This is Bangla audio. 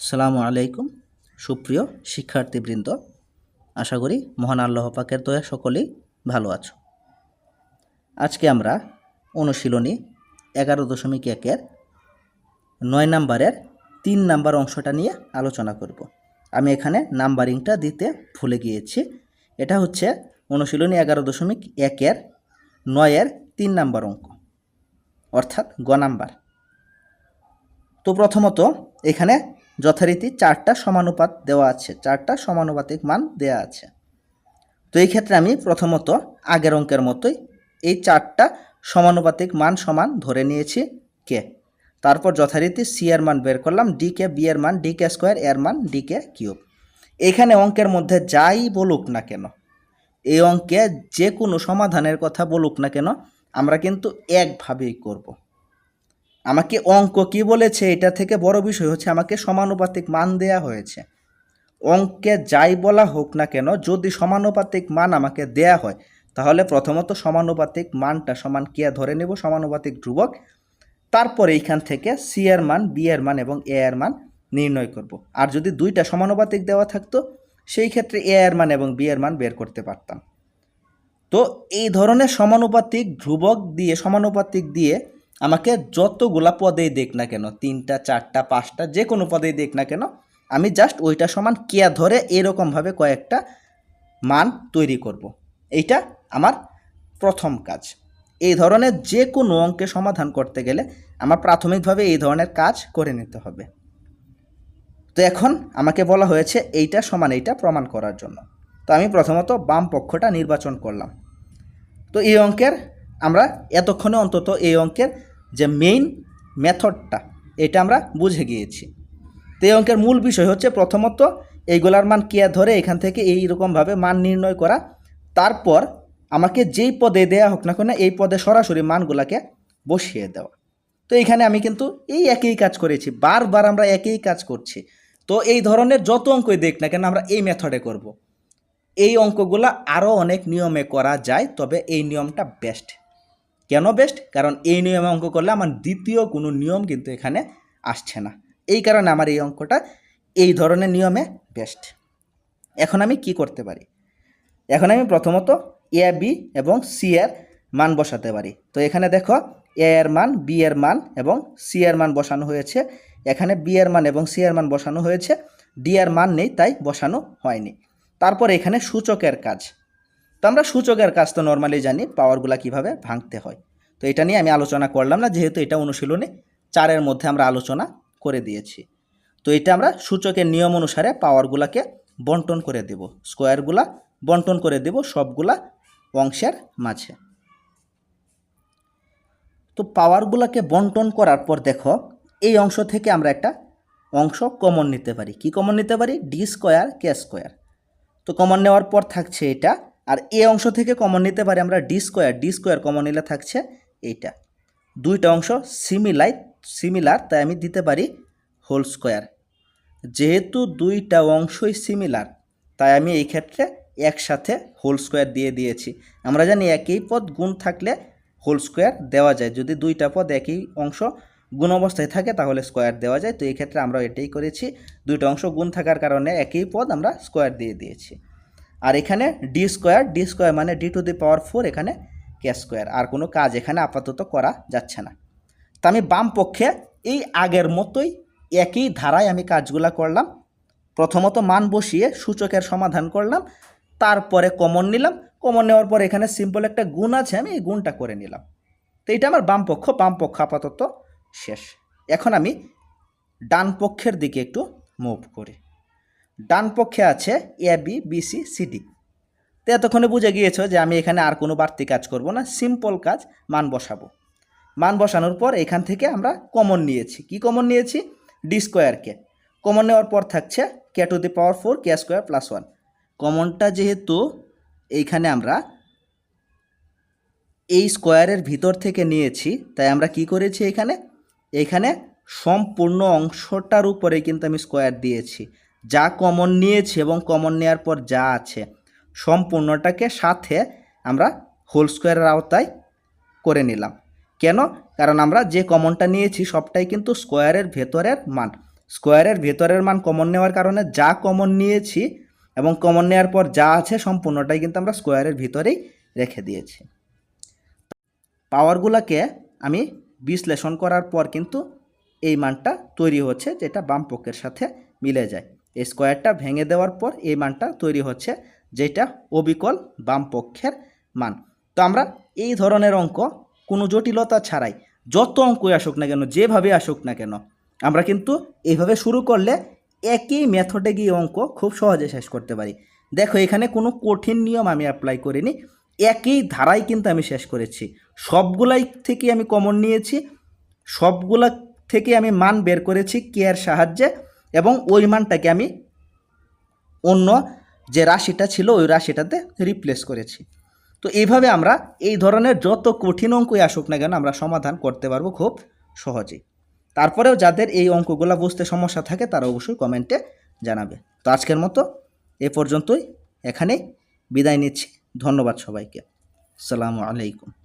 সালামু আলাইকুম, সুপ্রিয় শিক্ষার্থীবৃন্দ। আশা করি মহান আল্লাহ পাকের দয়া সকলেই ভালো আছো। আজকে আমরা অনুশীলনী এগারো দশমিক একের নয় নাম্বারের তিন নাম্বার অংশটা নিয়ে আলোচনা করব। আমি এখানে নাম্বারিংটা দিতে ভুলে গিয়েছি। এটা হচ্ছে অনুশীলনী এগারো দশমিক একের নয়ের তিন নাম্বার অঙ্ক, অর্থাৎ গ নাম্বার। তো প্রথমত এখানে যথারীতি চারটা সমানুপাত দেওয়া আছে, চারটা সমানুপাতিক মান দেওয়া আছে। তো এই ক্ষেত্রে আমি প্রথমত আগের অঙ্কের মতোই এই চারটা সমানুপাতিক মান সমান ধরে নিয়েছি কে। তারপর যথারীতি সি এর মান বের করলাম, ডি কে বি এর মান, ডি কে স্কোয়ার এর মান, ডি কে কিউব। এখানে অঙ্কের মধ্যে যাই বলুক না কেন, এই অঙ্কে যে কোনো সমাধানের কথা বলুক না কেন, আমরা কিন্তু একভাবেই করব। আমাকে অঙ্ক কি বলেছে? এটা থেকে বড় বিষয় হচ্ছে আমাকে সমানুপাতিক মান দেয়া হয়েছে। অঙ্কে যাই বলা হোক না কেন, যদি সমানুপাতিক মান আমাকে দেয়া হয়, তাহলে প্রথমত সমানুপাতিক মানটা সমান কে ধরে নেব? সমানুপাতিক ধ্রুবক। তারপরে এইখান থেকে সি এর মান বি এর মান এবং এ এর মান নির্ণয় করব। আর যদি দুইটা সমানুপাতিক দেওয়া থাকতো, সেই ক্ষেত্রে এ এর মান এবং বি এর মান বের করতে পারতাম। তো এই ধরনের সমানুপাতিক ধ্রুবক দিয়ে, সমানুপাতিক দিয়ে আমাকে যতগুলা পদেই দেখ না কেন, তিনটা, চারটা, পাঁচটা, যে কোনো পদেই দেখ না কেন, আমি জাস্ট ওইটা সমান কেয়া ধরে এরকমভাবে কয়েকটা মান তৈরি করব। এইটা আমার প্রথম কাজ। এই ধরনের যে কোনো অঙ্কে সমাধান করতে গেলে আমার প্রাথমিকভাবে এই ধরনের কাজ করে নিতে হবে। তো এখন আমাকে বলা হয়েছে এইটা সমান এইটা প্রমাণ করার জন্য। তো আমি প্রথমত বাম পক্ষটা নির্বাচন করলাম। তো এই অঙ্কের আমরা এতক্ষণে অন্তত এই অঙ্কের যে মেইন মেথডটা এটা আমরা বুঝে গিয়েছি। তো এই অঙ্কের মূল বিষয় হচ্ছে প্রথমত এইগুলার মান কেয়া ধরে এখান থেকে এই রকমভাবে মান নির্ণয় করা। তারপর আমাকে যেই পদে দেয়া হোক না কেন এই পদে সরাসরি মানগুলাকে বসিয়ে দেওয়া। তো এখানে আমি কিন্তু এই একই কাজ করেছি, বারবার আমরা একই কাজ করছি। তো এই ধরনের যত অঙ্কই দেখ না কেন আমরা এই মেথডে করব। এই অঙ্কগুলো আরও অনেক নিয়মে করা যায়, তবে এই নিয়মটা বেস্ট কেন বেস্ট কারণ এই নিয়মে অঙ্ক করলে আমার দ্বিতীয় কোনো নিয়ম কিন্তু এখানে আসছে না। এই কারণে আমার এই অঙ্কটা এই ধরনের নিয়মে বেস্ট এখন আমি কি করতে পারি? এখন আমি প্রথমত এ বি এবং সি এর মান বসাতে পারি। তো এখানে দেখো এ এর মান বি এর মান এবং সি এর মান বসানো হয়েছে। এখানে বি এর মান এবং সি এর মান বসানো হয়েছে। ডি এর মান নেই, তাই বসানো হয়নি। তারপর এখানে সূচকের কাজ। তো আমরা সূচকের কাজ তো নর্মালি জানি পাওয়ারগুলা কীভাবে ভাঙতে হয়। তো এটা নিয়ে আমি আলোচনা করলাম না, যেহেতু এটা অনুশীলনে, চারের মধ্যে আমরা আলোচনা করে দিয়েছি। তো এটা আমরা সূচকের নিয়ম অনুসারে পাওয়ারগুলাকে বন্টন করে দেব স্কোয়ারগুলা বন্টন করে দেব সবগুলা অংশের মাঝে। তো পাওয়ারগুলাকে বন্টন করার পর দেখো, এই অংশ থেকে আমরা একটা অংশ কমন নিতে পারি। কি কমন নিতে পারি? ডি স্কোয়ার কে স্কোয়ার তো কমন নেওয়ার পর থাকছে এটা আর এ অংশ থেকে কমন নিতে পারি আমরা D square D square common নিলে থাকছে এইটা। দুইটা অংশ সিমিলাই সিমিলার তাই আমি দিতে পারি হোল স্কোয়ার যেহেতু দুইটা অংশই সিমিলার তাই আমি এই ক্ষেত্রে একসাথে হোল স্কোয়ার দিয়ে দিয়েছি। আমরা জানি একই পদ গুণ থাকলে হোল স্কোয়ার দেওয়া যায়। যদি দুইটা পদ একই অংশ গুণ অবস্থায় থাকে, তাহলে স্কোয়ার দেওয়া যায়। তো এই ক্ষেত্রে আমরা এটাই করেছি। দুইটা অংশ গুণ থাকার কারণে একই পদ আমরা স্কোয়ার দিয়ে দিয়েছি। আর এখানে ডি স্কোয়ার ডি স্কোয়ার মানে D to the power four এখানে কে স্কোয়ার আর কোনো কাজ এখানে আপাতত করা যাচ্ছে না। তা আমি বাম পক্ষে এই আগের মতোই একই ধারায় আমি কাজগুলা করলাম। প্রথমত মান বসিয়ে সূচকের সমাধান করলাম, তারপরে কমন নিলাম। কমন নেওয়ার পর এখানে সিম্পল একটা গুণ আছে, আমি এই গুণটা করে নিলাম। তো এটা আমার বাম পক্ষ বাম পক্ষ আপাতত শেষ। এখন আমি ডান পক্ষের দিকে একটু মুভ করি। ডান পক্ষে আছে A B B C C D তো এতক্ষণে বুঝে গিয়েছো যে আমি এখানে আর কোনো বাড়তি কাজ করব না সিম্পল কাজ, মান বসাবো। মান বসানোর পর এখান থেকে আমরা কমন নিয়েছি। কি কমন নিয়েছি? ডি স্কোয়ারকে কমন নেওয়ার পর থাকছে K to the power four K square plus one কমনটা যেহেতু এইখানে আমরা এই স্কোয়ারের ভিতর থেকে নিয়েছি, তাই আমরা কি করেছি এখানে? এখানে সম্পূর্ণ অংশটার উপরে কিন্তু আমি স্কোয়ার দিয়েছি। যা কমন নিয়েছি এবং কমন নেওয়ার পর যা আছে, সম্পূর্ণটাকে সাথে আমরা হোল স্কোয়ারের আওতায় করে নিলাম। কেন? কারণ আমরা যে কমনটা নিয়েছি, সবটাই কিন্তু স্কোয়ারের ভেতরের মান। স্কোয়ারের ভেতরের মান কমন নেওয়ার কারণে যা কমন নিয়েছি এবং কমন নেওয়ার পর যা আছে, সম্পূর্ণটাই কিন্তু আমরা স্কোয়ারের ভিতরেই রেখে দিয়েছি। পাওয়ারগুলোকে আমি বিশ্লেষণ করার পর কিন্তু এই মানটা তৈরি হচ্ছে, যেটা বাম পক্ষের সাথে মিলে যায়। এই স্কোয়ারটা ভেঙে দেওয়ার পর এই মানটা তৈরি হচ্ছে, যেটা অবিকল বাম পক্ষের মান। তো আমরা এই ধরনের অঙ্ক কোনো জটিলতা ছাড়াই, যত অঙ্কই আসুক না কেন যেভাবে আসুক না কেন, আমরা কিন্তু এইভাবে শুরু করলে একই মেথডে গিয়ে অঙ্ক খুব সহজে শেষ করতে পারি। দেখো, এখানে কোনো কঠিন নিয়ম আমি অ্যাপ্লাই করিনি, একই ধারায় কিন্তু আমি শেষ করেছি। সবগুলাই থেকে আমি কমন নিয়েছি, সবগুলা থেকে আমি মান বের করেছি কে এর সাহায্যে। এবং ওই মানটাকে আমি অন্য যে রাশিটা ছিল, ওই রাশিটাতে রিপ্লেস করেছি। তো এইভাবে আমরা এই ধরনের যত কঠিন অঙ্কই আসুক না কেন আমরা সমাধান করতে পারব খুব সহজেই। তারপরেও যাদের এই অঙ্কগুলো বুঝতে সমস্যা থাকে, তারা অবশ্যই কমেন্টে জানাবে। তো আজকের মতো এ পর্যন্তই, এখানেই বিদায় নিচ্ছি। ধন্যবাদ সবাইকে। আসসালামু আলাইকুম।